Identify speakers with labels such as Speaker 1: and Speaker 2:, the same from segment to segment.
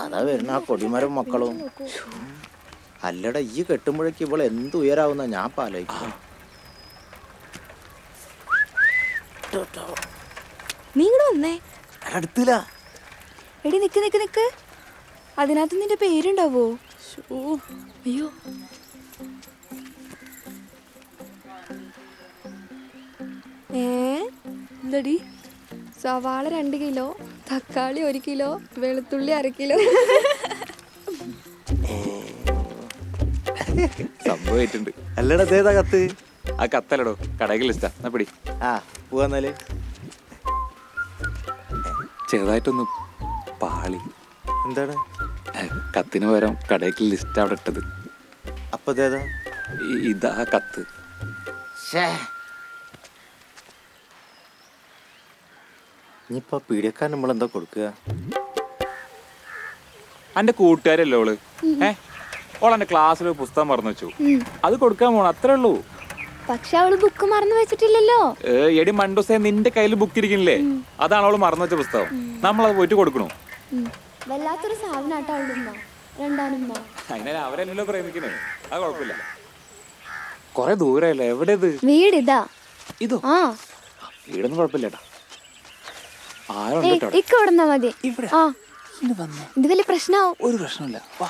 Speaker 1: അതാ വരുന്ന ആ കൊടിമരം മക്കളും. അല്ലട ഈ കെട്ടുമ്പോഴേക്ക് ഇവൾ എന്ത് ഉയരാവുന്ന ഞാൻ
Speaker 2: നീ ഇങ്ങോട്ട് വന്നേ.
Speaker 1: അടുത്തില്ല.
Speaker 2: എടി നിക്ക് നിക്ക് നിക്ക്. അതിനകത്ത് നിന്റെ പേരുണ്ടാവോ? അയ്യോ. ഏ?
Speaker 3: എന്തടി?
Speaker 2: സവാള രണ്ട് കിലോ. തക്കാളി ഒരു കിലോ വെളുത്തുള്ളി അര കിലോ.
Speaker 4: സംഭവമായിട്ടുണ്ട്
Speaker 1: അല്ലടാ അതേതാ കത്ത്?
Speaker 4: ആ കത്തല്ലടോ കടയിൽ ഇഷ്ടാ. എന്നാ പിടി.
Speaker 1: ആ പോവാന്നാൽ
Speaker 4: ചെറുതായിട്ടൊന്ന് പാളി.
Speaker 1: എന്താണ്?
Speaker 4: കത്തിന് പകരം കടയ്ക്ക് ലിസ്റ്റ് അവിടെ ഇട്ടത്.
Speaker 1: അപ്പൊ
Speaker 4: ഇതാ കത്ത്.
Speaker 1: ഇനിയിപ്പൊ നമ്മൾ നമ്മളെന്താ കൊടുക്കുക?
Speaker 4: എന്റെ കൂട്ടുകാരല്ലേ ഓൾ? ഏ? ഓൾ എന്റെ ക്ലാസ്സിൽ ഒരു പുസ്തകം മറന്നു വെച്ചു. അത് കൊടുക്കാൻ പോണം അത്രേ ഉള്ളൂ.
Speaker 2: പക്ഷെ അവൾ ബുക്ക് മറന്നു വെച്ചിട്ടില്ലല്ലോ.
Speaker 4: എടി മണ്ടുസേ നിന്റെ കയ്യിൽ ബുക്ക് ഇരിക്കുന്നില്ലേ? അതാണ് അവൾ മറന്നു വെച്ച പുസ്തകം. നമ്മൾ അത് പോയിട്ട് കൊടുക്കണു.
Speaker 2: വല്ലാത്തൊരു സാധനാട്ടോ
Speaker 4: അവരല്ലല്ലോ പ്രേമിക്കണേ അത് കുഴപ്പമില്ല. കൊറേ ദൂരല്ലേ? എവിടെ ഇത്
Speaker 2: വീട് ഇതാ.
Speaker 4: ഇതോ?
Speaker 2: ആ.
Speaker 4: വീടൊന്നും കുഴപ്പമില്ല ഏട്ടാ ആരുണ്ട്
Speaker 2: ഏയ്,
Speaker 4: കേട്ടോ അവിടെ?
Speaker 2: ഇക്ക മതി.
Speaker 4: ഇവിടെ?
Speaker 2: ആ.
Speaker 4: ഇന്ന് വന്നേ.
Speaker 2: ഇത് വലിയ പ്രശ്നമാവും
Speaker 4: ഒരു പ്രശ്നമില്ല. വാ.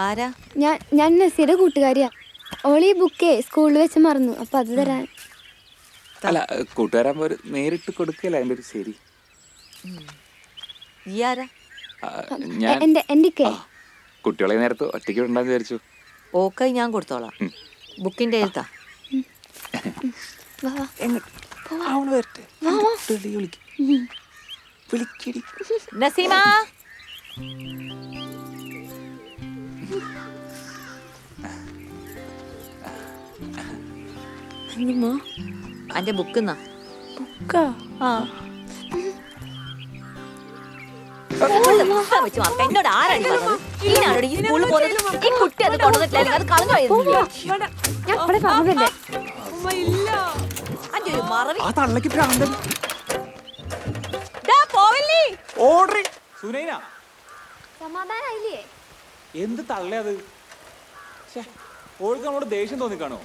Speaker 3: ആരാ?
Speaker 2: ഞാൻ ഞാൻ നസീയുടെ കൂട്ടുകാരിയാ. ഓളി ബുക്ക് സ്കൂളിൽ വെച്ച് മറന്നു. അപ്പൊ അത് തരാൻ.
Speaker 4: അല്ല കൂട്ടുകാരാ നേരിട്ട് കൊടുക്കല അതിന്റെ ഒരു ശരി?
Speaker 3: ഈ ആരാ?
Speaker 4: ഞാൻ
Speaker 2: എന്റെ എന്റെ
Speaker 4: കുട്ടികളെ നേരത്ത് ഒറ്റയ്ക്ക് ഉണ്ടാന്ന് വിചാരിച്ചു.
Speaker 3: ഓക്കെ ഞാൻ കൊടുത്തോളാം. ബുക്കിന്റെ എഴുത്താ നസീമ. അന്റെ ബുക്ക് എന്നാ
Speaker 2: ബുക്കാ?
Speaker 3: ആ. വെച്ച് കുട്ടി അത് അത്
Speaker 2: ഞാൻ ഇവിടെ
Speaker 3: മറവി.
Speaker 4: ആ എന്ത് ഓൾക്ക് നമ്മളോട് ദേഷ്യം തോന്നിക്കാണോ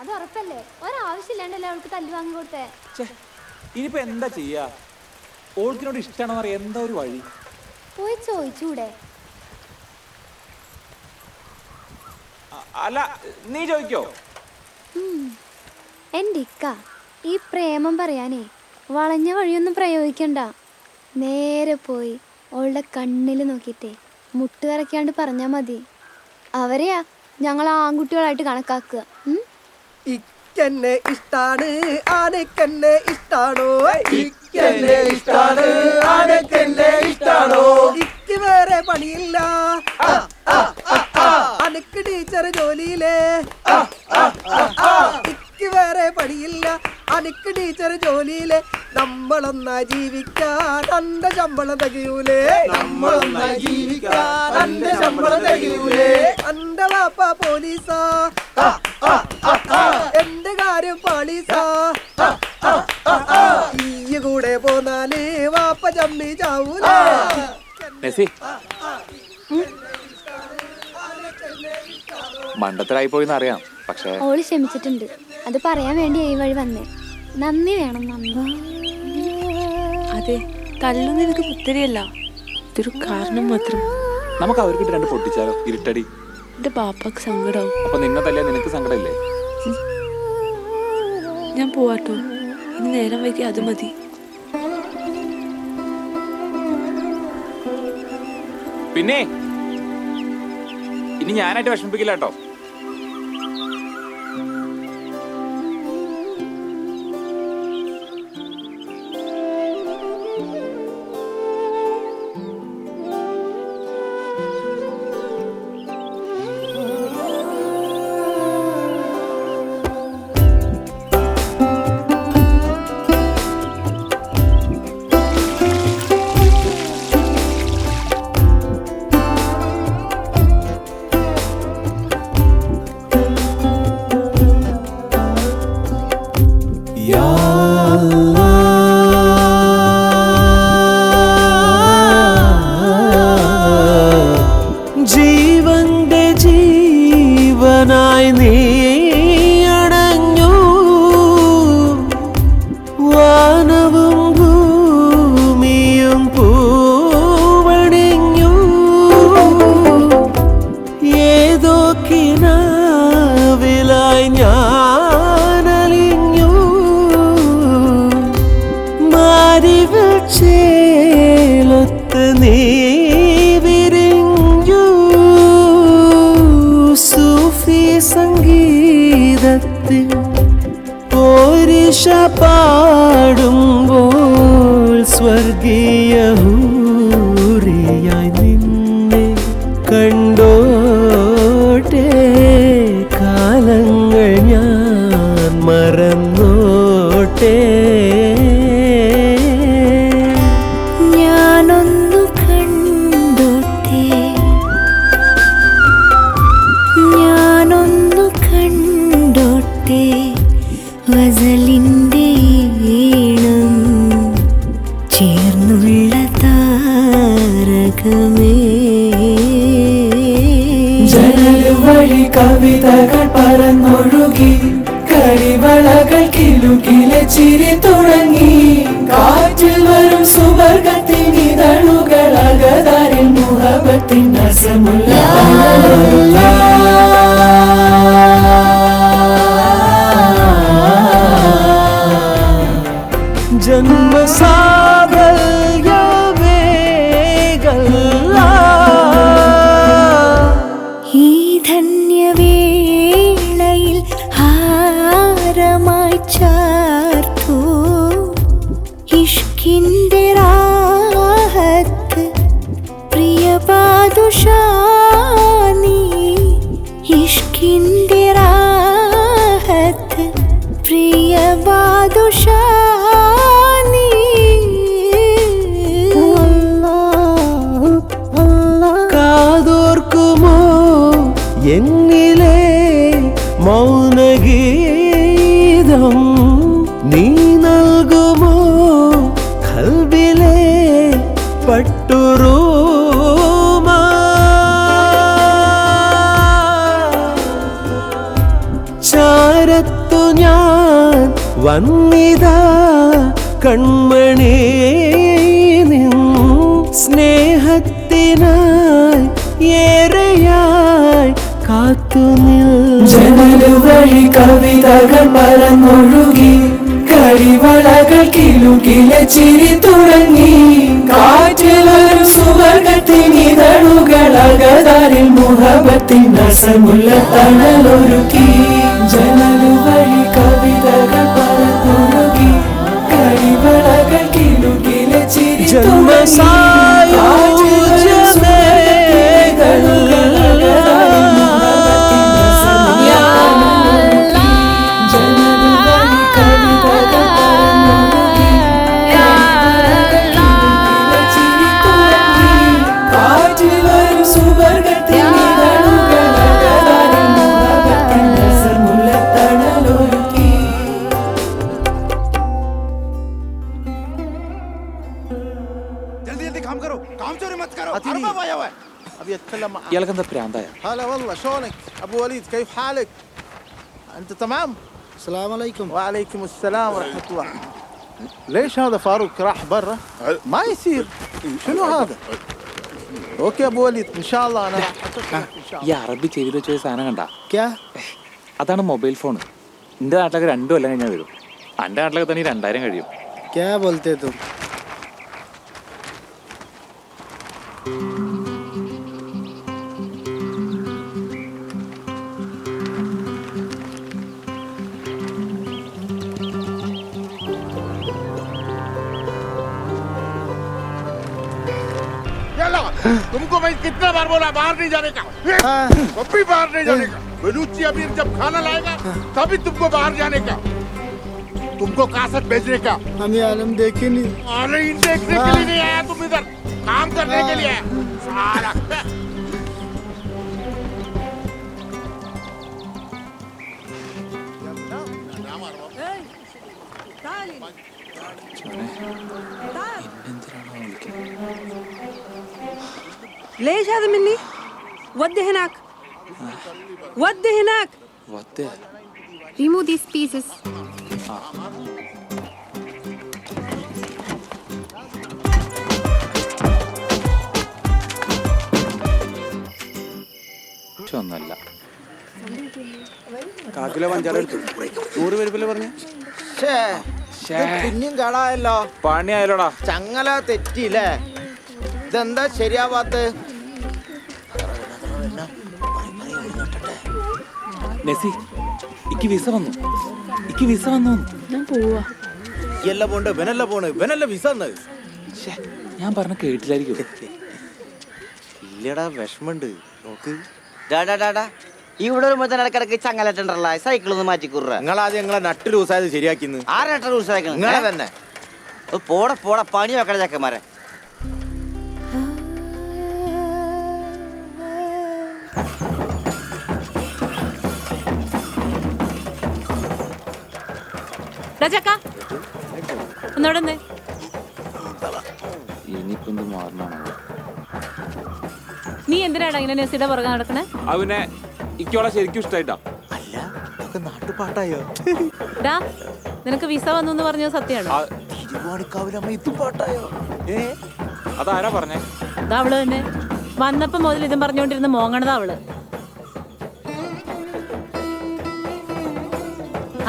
Speaker 2: അത് ഉറപ്പല്ലേ ഒരാവശ്യമില്ലാണ്ടല്ലേ അവൾക്ക് തല്ലി വാങ്ങി
Speaker 4: ഇനിയിപ്പോ എന്താ ചെയ്യാ ഓൾക്കിനോട് ഇഷ്ടമാണെന്ന് പറയാ എന്താ ഒരു വഴി
Speaker 2: പോയി ചോദിച്ചൂടെ?
Speaker 4: അല്ല നീ ചോദിക്കോ?
Speaker 2: എന്റെ ഇക്ക ഈ പ്രേമം പറയാനേ വളഞ്ഞ വഴിയൊന്നും പ്രയോഗിക്കണ്ട. നേരെ പോയി ഓളുടെ കണ്ണിൽ നോക്കിയിട്ടേ മുട്ട് വരക്കാണ്ട് പറഞ്ഞാൽ മതി. അവരെയാ ഞങ്ങൾ ആൺകുട്ടികളായിട്ട് കണക്കാക്കുക.
Speaker 5: ഇഷ്ടാണ് ആനക്കെന്നെ ഇഷ്ടാണോ?
Speaker 1: ഇക്കെന്നെ
Speaker 4: മണ്ടത്തിലായി പോയി അറിയാം പക്ഷേ
Speaker 2: ഓൾ ക്ഷമിച്ചിട്ടുണ്ട്. അത് പറയാൻ വേണ്ടി ഈ വഴി വന്നേ. നന്ദി വേണം നന്ദി.
Speaker 6: അതെ തല്ലുന്ന എനിക്ക് പുത്തരിയല്ല. ഇതൊരു കാരണം മാത്രം.
Speaker 4: നമുക്ക് അവർക്ക് രണ്ട് പൊട്ടിച്ചാലോ? ഇരുട്ടടി.
Speaker 6: എന്റെ പാപ്പക്ക് സങ്കടാവും.
Speaker 4: അപ്പൊ നിന്നെ തല്ലേ നിനക്ക് സങ്കടമില്ലേ?
Speaker 6: ഞാൻ പോവാട്ടോ. ഇനി നേരം വൈകി അത് മതി.
Speaker 4: പിന്നെ? ഇനി ഞാനായിട്ട് വിഷമിപ്പിക്കില്ല കേട്ടോ
Speaker 7: ಹೊರಟೇ ചിരി തുടങ്ങി. കാറ്റിൽ വരും സുവർഗത്തിൻ ഇതളുകൾ അകതാരിൽ മുഹബത്തിൻ രസമുള്ള വന്നിതാ കൺമണി നിൻ സ്നേഹത്തിനായി ഏറെയായി കാത്തു ജനലു വഴി കവിതകൾ പറന്നൊഴുകി കരിവളകൾ കിലുകിലെ ചിരി തുടങ്ങി. കാറ്റിലൊരു സുവർഗത്തിനിതളുകൾ അകതാരിൽ മുഹബത്തിൻ രസമുള്ള തണലൊരുക്കി.
Speaker 8: sun.
Speaker 4: ഇയാൾക്ക് എന്താ പ്രാന്തായ
Speaker 8: هلا والله شلونك ابو وليد كيف حالك انت تمام
Speaker 9: السلام عليكم
Speaker 8: وعليكم السلام ورحمه الله ليش هذا فاروق راح برا ما يصير شنو هذا اوكي ابو وليد ان شاء الله انا راح اتصل ان شاء
Speaker 4: ഈ അറബി ചെവിയിൽ വെച്ച ഒരു സാധനം കണ്ട
Speaker 9: क्या
Speaker 4: അതാണ് മൊബൈൽ ഫോൺ എൻ്റെ നാട്ടിലൊക്കെ രണ്ടു കൊല്ലം കഴിഞ്ഞാൽ വരും എൻ്റെ നാട്ടിലൊക്കെ തന്നെ ഈ രണ്ടായിരം കഴിയും
Speaker 9: क्या बोलते तुम
Speaker 10: तुमको मैं कितना बार बोला बाहर नहीं जाने का?
Speaker 9: हाँ।
Speaker 10: अब भी बाहर नहीं जाने का। बलूची अमीर जब खाना लाएगा तभी तुमको बाहर जाने का। तुमको कासत भेजने का।
Speaker 9: हम आलम देखे नहीं।
Speaker 10: अरे इन देखने के लिए नहीं आया तुम इधर। काम करने के लिए आया। साला
Speaker 11: ليش هذا مني؟ ودي هناك ودي هناك
Speaker 6: Remove these pieces.
Speaker 4: പക്ഷെ ഒന്നല്ല
Speaker 12: കാക്കിലോ പഞ്ചാര എടുത്തു നൂറ് പേരിപ്പല്ലേ പറഞ്ഞു
Speaker 13: പിന്നെയും കേടായല്ലോ
Speaker 4: പണിയായാലോടാ
Speaker 13: ചങ്ങല തെറ്റിയില്ലേ ഇതെന്താ ശരിയാവാത്ത
Speaker 4: നെസി ഇക്ക് വിസ വന്നു ഇക്ക് വിസ വന്നു
Speaker 6: ഞാൻ പോവാ
Speaker 13: എല്ല പോണ്ട് വെനല്ല പോണ് വെനല്ല വിസ
Speaker 4: ഞാൻ പറഞ്ഞ കേട്ടില്ലായിരിക്കും
Speaker 13: ഇല്ലടാ വിഷമുണ്ട് നോക്ക്
Speaker 14: ഇവിടെ വരുമ്പോ തന്നെ ഇടക്കിടക്ക് ചങ്ങലട്ടുണ്ടല്ല സൈക്കിൾ ഒന്ന് മാറ്റിക്കുറ
Speaker 13: നിങ്ങൾ ആദ്യം നിങ്ങളെ നട്ട് ലൂസായത് ശരിയാക്കിന്ന്
Speaker 14: ആരട്ട റൂൾസ്
Speaker 13: നിങ്ങളെ തന്നെ
Speaker 14: പോട പോട പണി വെക്കണ ചക്കന്മാരെ
Speaker 6: ചക്ക ഒന്നോടെ നീ എന്തിനാടാ ഇങ്ങനെ നെസിയുടെ പുറകെ നടക്കണേ
Speaker 4: അവനെ ഇക്കോളെ ശരിക്കും ഇഷ്ടായിട്ടാ.
Speaker 13: അല്ല ഇതൊക്കെ നാട്ടുപാട്ടായോ?
Speaker 6: ഡാ നിനക്ക് വിസ വന്നു എന്ന് പറഞ്ഞത് സത്യമാണോ?
Speaker 4: ആ,
Speaker 13: തിരുവാണിക്കാവിലമ്മ ഇതും പാട്ടായോ? ഏ?
Speaker 4: അതാരാ പറഞ്ഞേ?
Speaker 6: ഇതാ അവൾ തന്നെ. വന്നപ്പോ മുതൽ ഇതും പറഞ്ഞുകൊണ്ടിരുന്ന മോങ്ങണതാ അവൾ.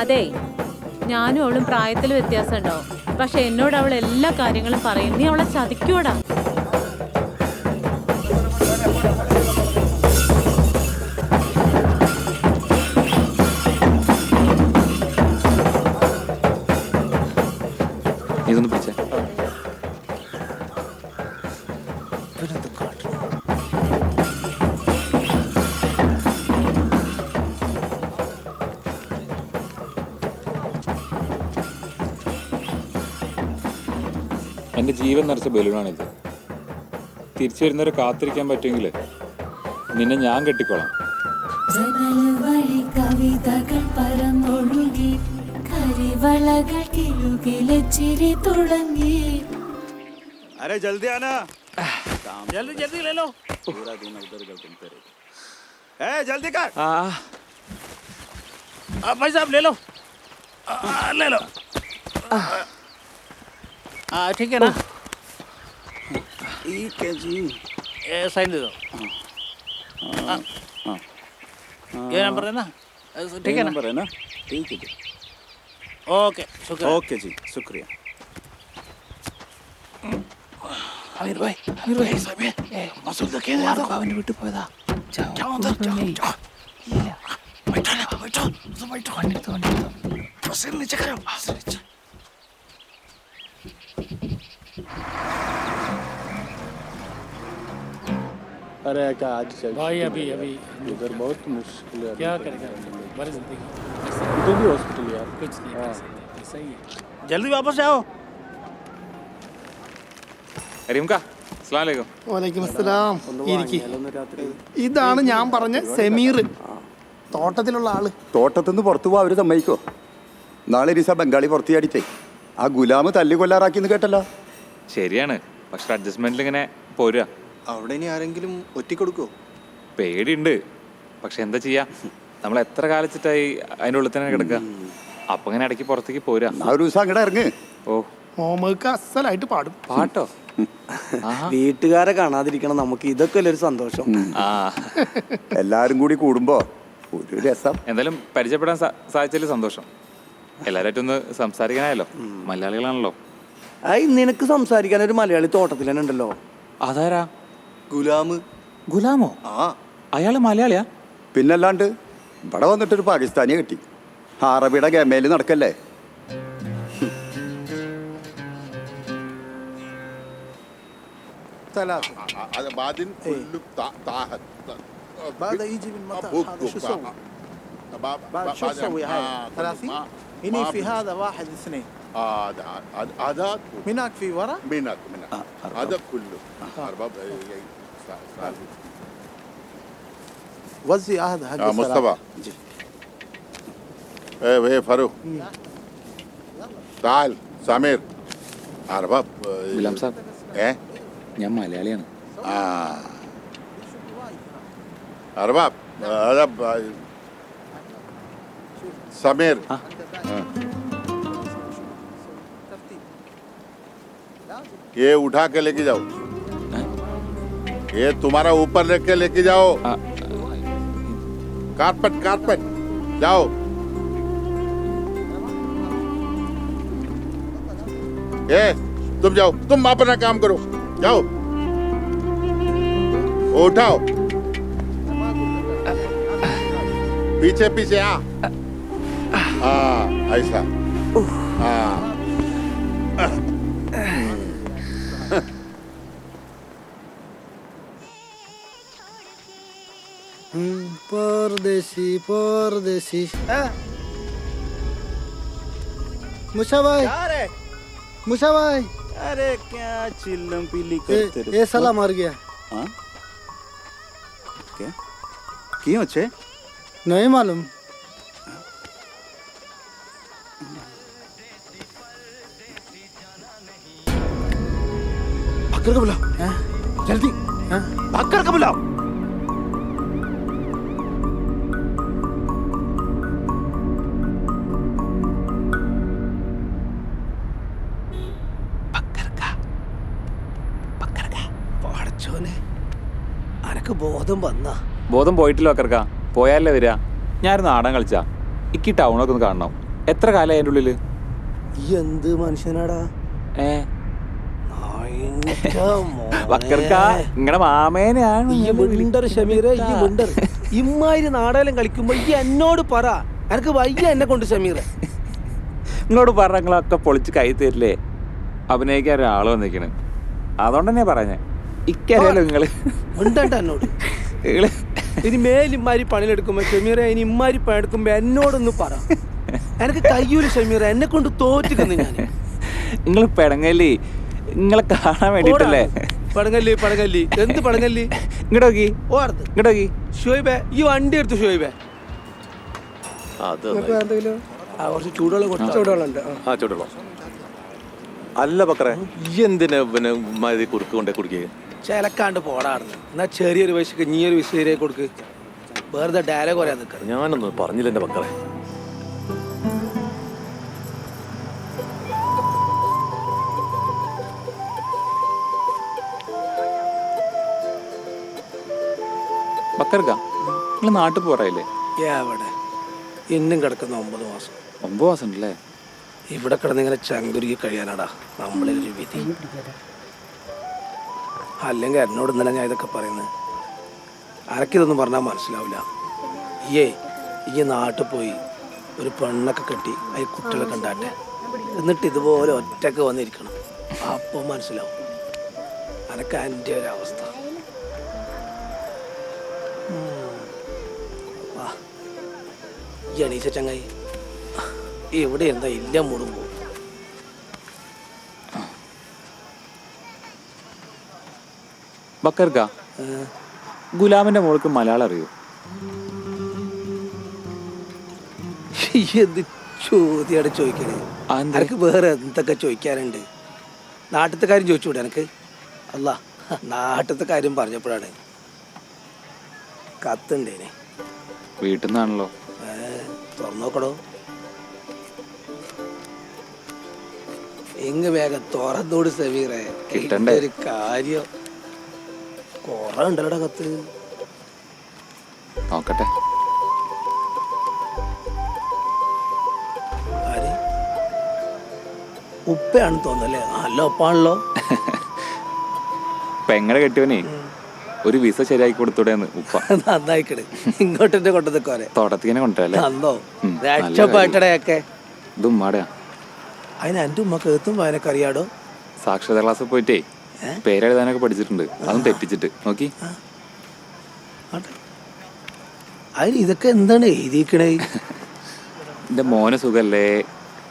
Speaker 6: അതെ ഞാനും അവളും പ്രായത്തിൽ വ്യത്യാസം ഉണ്ടാവും പക്ഷെ എന്നോട് അവൾ എല്ലാ കാര്യങ്ങളും പറയും. നീ അവളെ ചതിക്കൂടാ
Speaker 4: ഇതൊന്ന് പിടിച്ചേ.
Speaker 13: ഇവനെന്ത് കാട്ടണം
Speaker 4: എന്റെ ജീവൻ നിറച്ച ബലൂണാണിത് തിരിച്ചു വരുന്നവരെ കാത്തിരിക്കാൻ പറ്റുമെങ്കിൽ നിന്നെ ഞാൻ കെട്ടിക്കോളാം
Speaker 3: ജനലുവഴി കവിതകൾ പരന്നൊഴുകി കരിവളകൾ കിലുകിലെ ചിരി തുടങ്ങി
Speaker 12: अरे जल्दी आना
Speaker 13: ജൽദി ജൽദി ലേ ലോ
Speaker 12: पूरा दिन उधर गलती करे ए जल्दी कर
Speaker 4: ആ
Speaker 13: भाई साहब ले लो आ, ले लो हाँ ठीक है ना
Speaker 12: ठीक है जी
Speaker 13: ये साइन दे दो हाँ। ये नंबर है ना ठीक है ना
Speaker 12: नंबर है ना ठीक है जी
Speaker 13: ओके शुक्रिया
Speaker 12: ओके जी शुक्रिया
Speaker 13: अमीर भाई अमीर भाई समय मसूद के यार को അവന്റെ വീട്ടിൽ പോയതാ जाओ अंदर जाओ जाओ बैठो ना बैठो सब
Speaker 15: अरे क्या आज चल
Speaker 16: भाई अभी अभी
Speaker 15: उधर बहुत मुश्किल है
Speaker 16: क्या करेगा हमारी जिंदगी
Speaker 15: उधर भी हॉस्पिटल यार
Speaker 16: कुछ नहीं कर सकते ऐसा ही है
Speaker 13: जल्दी वापस आओ
Speaker 4: റീംക അസ്ലാം വലൈക്കും
Speaker 15: വലൈക്കും അസ്സലാം ഇരിക്കി ഇതാണ് ഞാൻ പറഞ്ഞ സമീർ തോട്ടത്തിലുള്ള ആള്
Speaker 12: തോട്ടത്തുനിന്ന് പുറത്തു പോവാ അവര് സമ്മതിക്കോ നാളെ ഒരു ദിവസം ബംഗാളി പുറത്തു ചാടിച്ചേ ആ ഗുലാമ് തല്ലി കൊല്ലാറാക്കിന്ന് കേട്ടല്ലോ
Speaker 4: ശരിയാണ് പക്ഷെ അഡ്ജസ്റ്റ്മെന്റിൽ ഇങ്ങനെ പോരുക
Speaker 12: അവിടെ ഇനി ആരെങ്കിലും ഒറ്റിക്കൊടുക്കോ
Speaker 4: പേടിയുണ്ട്. പക്ഷെ എന്താ ചെയ്യാ? നമ്മൾ എത്ര കാലിച്ചിട്ടായി അതിന്റെ ഉള്ളിൽ തന്നെ കിടക്കുക അപ്പൊ ഇങ്ങനെ ഇടയ്ക്ക് പുറത്തേക്ക് പോരാ.
Speaker 12: ആ ഒരു ദിവസം അങ്ങോട്ട് ഇറങ്ങ്.
Speaker 4: ഓ.
Speaker 15: അസലായിട്ട് പാടും.
Speaker 4: പാട്ടോ.
Speaker 16: വീട്ടുകാരെ കാണാതിരിക്കണം നമുക്ക്. ഇതൊക്കെ ഒരു സന്തോഷം.
Speaker 4: ആ.
Speaker 12: എല്ലാരും കൂടി കൂടുമ്പോ ഒരു രസം.
Speaker 4: എന്തായാലും പരിചയപ്പെടാൻ സാ- സാധിച്ചതിൽ സന്തോഷം. എല്ലാരായിട്ടൊന്ന് സംസാരിക്കാനായല്ലോ. മലയാളികളാണല്ലോ.
Speaker 16: ആയി നിനക്ക് സംസാരിക്കാൻ ഒരു മലയാളി തോട്ടത്തിൽ തന്നെ ഉണ്ടല്ലോ.
Speaker 4: അതാരാ?
Speaker 12: ഗുലാമ്
Speaker 4: ഗുലാമോ
Speaker 12: ആ
Speaker 4: അയാള് മലയാളിയാ
Speaker 12: പിന്നല്ലാണ്ട് ഇവിടെ വന്നിട്ടൊരു പാകിസ്ഥാനിയെ കിട്ടി അറബിയുടെ ഗമേല് നടക്കല്ലേ
Speaker 13: ثلاثة
Speaker 10: هذا بعدين كله طاحت
Speaker 13: بعد يجي من مطار
Speaker 10: بوك
Speaker 13: هذا
Speaker 10: بوك
Speaker 13: شو يسوي؟
Speaker 10: بعد
Speaker 13: شو تسوي هاي؟ 30 هني في هذا واحد اثنين.
Speaker 10: آه هذاك
Speaker 13: هناك في ورا؟
Speaker 10: هناك هناك آه، هذا كله. آه. ارباب
Speaker 13: إيه، إيه، إيه.
Speaker 10: آه. وزي هذا هذا مصطفى. إيه إيه فاروق. تعال سمير. ارباب
Speaker 4: بالامسات إيه؟
Speaker 10: يا
Speaker 4: مالي علينا
Speaker 10: آه. ارباب نعم. ارباب समीर। ये उठा के लेके जाओ। ये तुम्हारा ऊपर रख के लेके जाओ। कारपेट कारपेट जाओ। ए तुम जाओ। तुम अपना काम करो। जाओ। उठाओ। पीछे पीछे आ। हाँ ऐसा हाँ
Speaker 9: परदेसी परदेसी मुसा भाई मुसा भाई
Speaker 12: अरे क्या चिल्लम पीली
Speaker 9: ए, ए साला मर गया
Speaker 12: हाँ क्या क्यों अच्छे
Speaker 9: नहीं मालूम
Speaker 1: बकर को बुलाओ जल्दी बकर को बुलाओ
Speaker 5: പഠിച്ചോനെ അനക്ക് ബോധം വന്നാ
Speaker 4: ബോധം പോയിട്ടില്ല വക്കർക്ക പോയാലേ വരിക ഞാനൊരു നാടകം കളിച്ചാ ഇക്ക് ഈ ടൗണൊക്കെ ഒന്ന് കാണണം എത്ര കാലമായി അതിൻ്റെ ഉള്ളിൽ
Speaker 5: ഈ എന്ത് മനുഷ്യനാടാ
Speaker 4: ഏ
Speaker 5: നായിന്റെ മോനെ.
Speaker 4: വക്കർക്ക നിങ്ങളുടെ മാമേനെയാണ്
Speaker 5: ഈ വിണ്ടർ ഷമീറെ ഈ വിണ്ടർ. ഇമ്മാതിരി നാടകം കളിക്കുമ്പോ ഈ എന്നോട് പറ. എനക്ക് വയ്യ എന്നെ കൊണ്ട് ഷമീറെ.
Speaker 4: നിങ്ങളോട് പറ നിങ്ങളൊക്കെ പൊളിച്ച് കൈ തരില്ലേ? അഭിനയിക്കാൻ ഒരാൾ വന്നിരിക്കണ്. അതുകൊണ്ട് തന്നെ പറഞ്ഞേ ഇക്കറിയാലോ നിങ്ങൾ.
Speaker 5: മിണ്ടണ്ട എന്നോട്. ഇനി മേലിമ്മാരി പണിയിലെടുക്കുമ്പോ പണിയെടുക്കുമ്പോ ഷമീറെ ഇനി ഇമ്മാരി പണിയെടുക്കുമ്പോ എന്നോടൊന്ന് പറ. എനക്ക് കയ്യൂൽ ഷമീറ എന്നെ കൊണ്ട് തോറ്റിക്കുന്നു ഞാൻ
Speaker 4: നിങ്ങൾ പിടങ്ങല്ലേ നിങ്ങളെ കാണാൻ വേണ്ടിട്ടല്ലേ?
Speaker 5: പടങ്ങല്ലി പടങ്ങല്ലി എന്ത് പടങ്ങല്ലി
Speaker 4: ഇങ്ങോട്ട് നോക്കി.
Speaker 5: ഓർത്ത്
Speaker 4: ഇങ്ങോട്ട് നോക്കി.
Speaker 5: ഷോയിബേ ഈ വണ്ടി എടുത്തു ഷോയിബേ
Speaker 17: അത്
Speaker 5: ആ കുറച്ച് ചൂടുവെള്ളം കൊടുത്തു? ചൂടുവെള്ളം ഉണ്ട്
Speaker 17: ആ ചൂടുള്ളൂ അല്ല ബക്കറെ ഈ എന്തിനാ പിന്നെ മതി കുറുക്ക് കൊണ്ടേ കുടിക്കുക
Speaker 5: ചിലക്കാണ്ട് പോടാടുന്നു എന്നാ ചെറിയൊരു പൈസക്ക് നീ ഒരു വിശേരെ കൊടുക്ക്. വേറെ ഡയലോഗ് പറയാൻ നിൽക്കണം
Speaker 17: ഞാനൊന്നും പറഞ്ഞില്ല എന്റെ ബക്കറെ
Speaker 4: ബക്കർക്ക നിങ്ങൾ നാട്ടിൽ പോറായില്ലേ
Speaker 5: എവിടെ ഇന്നും കിടക്കുന്ന ഒമ്പത് മാസം.
Speaker 4: ഒമ്പത് മാസം ഉണ്ടല്ലേ
Speaker 5: ഇവിടെ കിടന്നിങ്ങനെ ചങ്കുരുക്കി കഴിയാനാടാ. നമ്മളെ ഒരു വിധി. അല്ലെങ്കിൽ എന്നോട് ഇന്നലെ ഞാൻ ഇതൊക്കെ പറയുന്നത്. അരക്കിതൊന്നും പറഞ്ഞാൽ മനസ്സിലാവില്ല. ഏ ഈ നാട്ടിൽ പോയി ഒരു പെണ്ണൊക്കെ കെട്ടി അതിൽ കുട്ടികളൊക്കെ ഉണ്ടാട്ടെ. എന്നിട്ട് ഇതുപോലെ ഒറ്റയ്ക്ക് വന്നിരിക്കണം. അപ്പോൾ മനസ്സിലാവും. അനക്ക് എന്റെ ഒരു അവസ്ഥ. എണീച്ച ചങ്ങായി. ഇവിടെ എന്താ ഇല്ല മുറുമ്പോ
Speaker 4: ബക്കർക്ക ഗുലാമിന്റെ മോൾക്ക് മലയാളം അറിയോ?
Speaker 5: എന്ത് ചോദ്യാണ് ചോദിക്കണേ? എനിക്ക് വേറെ എന്തൊക്കെ ചോദിക്കാനുണ്ട്? നാട്ടിലത്തെ കാര്യം ചോദിച്ചുകൂടെ എനിക്ക് അല്ല നാട്ടിലത്തെ കാര്യം പറഞ്ഞപ്പോഴാണ്. കത്തുണ്ടേനെ.
Speaker 4: വീട്ടിൽ നിന്നാണല്ലോ
Speaker 5: തുറന്നോക്കടോ. എങ്ങ് വേഗം തുറന്നോട് സെവീറെ.
Speaker 4: കിട്ടണ്ടേ?
Speaker 5: ഒരു കാര്യം. കൊറേ ഉണ്ടല്ലോ കത്ത്.
Speaker 4: നോക്കട്ടെ.
Speaker 5: ഉപ്പയാണ് തോന്നല്ലേ നല്ല ഉപ്പാണല്ലോ.
Speaker 4: പെങ്ങളെ കെട്ടിയവനെ? ഒരു വിസ ശരിയാക്കി കൊടുത്തൂടെ ഉപ്പ.
Speaker 5: നന്നായിക്കട് ഇങ്ങോട്ടെ എന്നെ കൊണ്ടതൊക്കെ
Speaker 4: തോട്ടത്തിനെ കൊണ്ടുവരല്ലേ നല്ല
Speaker 5: രക്ഷപ്പെട്ടടയൊക്കെ
Speaker 4: ഇത് ഉമ്മാടെയാ.
Speaker 5: അതിന് എന്റെ ഉമ്മക്ക് കേത്തും വായനക്ക് അറിയാടോ?
Speaker 4: സാക്ഷരതാ ക്ലാസ്സിൽ പോയിട്ടേ പേരെഴുതാനൊക്കെ പഠിച്ചിട്ടുണ്ട്. അതും തെറ്റിച്ചിട്ട്. നോക്കി.
Speaker 5: അതിന് ഇതൊക്കെ എന്താണ് എഴുതിക്കണേ
Speaker 4: എന്റെ മോനെ സുഖല്ലേ?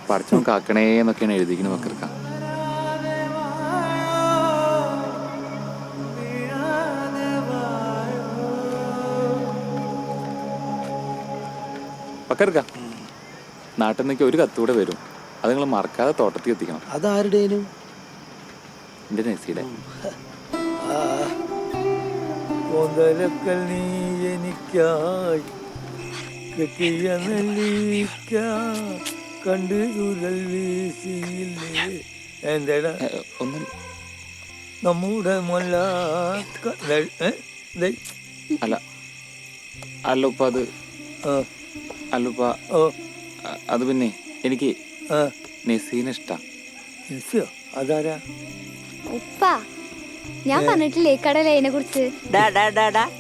Speaker 4: പഠിച്ചു കാക്കണേ എന്നൊക്കെയാണ് എഴുതിക്കുന്നത് മക്കൾക്ക്. പക്കർക്ക നാട്ടിൽ നിന്നൊക്കെ ഒരു കത്തൂടെ വരും. അത് നിങ്ങൾ മറക്കാതെ തോട്ടത്തിൽ എത്തിക്കണം.
Speaker 5: അതാരുടേനും?
Speaker 4: എന്റെ നസീടെ
Speaker 5: മുതലക്കൽ നീ എനിക്കായി കെട്ടിയ നെല്ലിക്ക കണ്ട് ചൂരൽ വീശിയില്ലേ? എന്താ
Speaker 4: ഒന്നും
Speaker 5: നമ്മുടെ.
Speaker 4: അല്ല. അല്ല ഉപ്പ അത്
Speaker 5: ആ,
Speaker 4: അല്ല ഉപ്പ
Speaker 5: ഓ.
Speaker 4: അ- അത് പിന്നെ എനിക്ക്
Speaker 5: ആ.
Speaker 4: നെസീനെ ഇഷ്ടാ.
Speaker 5: നിശ്ചയോ അതാരാ?
Speaker 2: ഉപ്പ ഞാൻ പറഞ്ഞിട്ടില്ലേ കടലേനെ കുറിച്ച്?
Speaker 3: ഡാ ഡാ ഡാ ഡാ.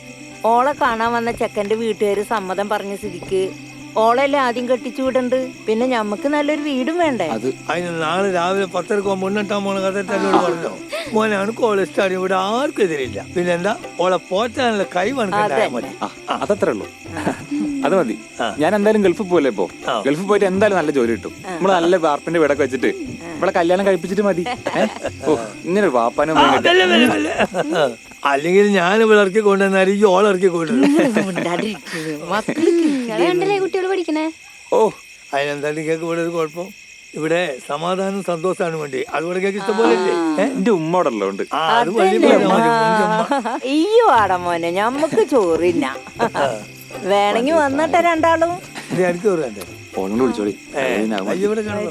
Speaker 3: ഓളെ കാണാൻ വന്ന ചെക്കന്റെ വീട്ടുകാര് സമ്മതം പറഞ്ഞ സ്ഥിതിക്ക് ഓളല്ലേ ആദ്യം കെട്ടിച്ചു വിടണ്ട്? പിന്നെ ഞമ്മക്ക് നല്ലൊരു വീടും വേണ്ടേ?
Speaker 4: അത്
Speaker 5: അതിന് നാളെ രാവിലെ പത്തരക്ക് മുന്നിട്ടാൻ മോനെ കഥ തന്നോട് പറഞ്ഞോ? മോനാണ് കോളേജ് സ്റ്റാഡിയം ഇവിടെ ആർക്കും എതിരില്ല. പിന്നെന്താ? ഓളെ പോറ്റാനുള്ള കൈ മതി.
Speaker 4: ആ അതത്രേ ഉള്ളൂ. അത് മതി. ഞാൻ എന്തായാലും ഗൾഫിൽ പോലെ ഇപ്പോ? ഗൾഫിൽ പോയിട്ട് എന്തായാലും നല്ല ജോലി കിട്ടും. നമ്മൾ നല്ല വാർപ്പിന്റെ വീടൊക്കെ വെച്ചിട്ട് ഇവിടെ കല്യാണം കഴിപ്പിച്ചിട്ട് മതി? ഓ ഇങ്ങനെ വാപ്പാനും.
Speaker 5: അല്ലെങ്കിൽ ഞാൻ ഇവിടെ ഇറക്കി കൊണ്ടുവന്നാൽ ഈ ഓൾ ഇറക്കി കൊണ്ടുവരും.
Speaker 4: ഓ.
Speaker 5: അതിനെന്തായാലും കേക്ക് ഇവിടെ ഒരു കുഴപ്പം. ഇവിടെ സമാധാനം സന്തോഷമാണ് വേണ്ടി. അതുകൊണ്ട് കേക്ക് ഇഷ്ടംപോലെ?
Speaker 4: എന്റെ ഉമ്മോടല്ലോ ഉണ്ട്
Speaker 5: ഉമ്മ.
Speaker 3: അയ്യോ ആടമോനെ ഞമ്മക്ക് ചോറില്ല വേണമെങ്കി വന്നിട്ട് രണ്ടാളും.
Speaker 5: ഇത് എനിക്ക്
Speaker 4: വിളിച്ചോളി.
Speaker 5: അയ്യോ ഇവിടെ കാണുന്നു